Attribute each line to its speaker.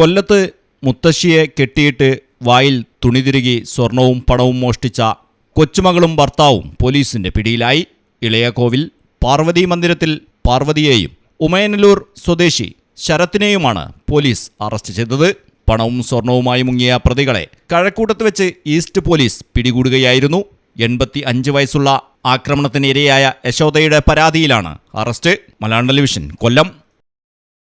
Speaker 1: കൊല്ലത്ത് മുത്തശ്ശിയെ കെട്ടിയിട്ട് വായിൽ തുണിതിരുകി സ്വർണവും പണവും മോഷ്ടിച്ച കൊച്ചുമകളും ഭർത്താവും പോലീസിന്റെ പിടിയിലായി. ഇളയകോവിൽ പാർവതി മന്ദിരത്തിൽ പാർവതിയെയും ഉമയനല്ലൂർ സ്വദേശി ശരത്തിനെയുമാണ് പോലീസ് അറസ്റ്റ് ചെയ്തത്. പണവും സ്വർണവുമായി മുങ്ങിയ പ്രതികളെ കഴക്കൂട്ടത്ത് വെച്ച് ഈസ്റ്റ് പോലീസ് പിടികൂടുകയായിരുന്നു. എൺപത്തി അഞ്ച് വയസ്സുള്ള ആക്രമണത്തിന് ഇരയായ യശോദയുടെ പരാതിയിലാണ് arrest. Malayalam television Kollam.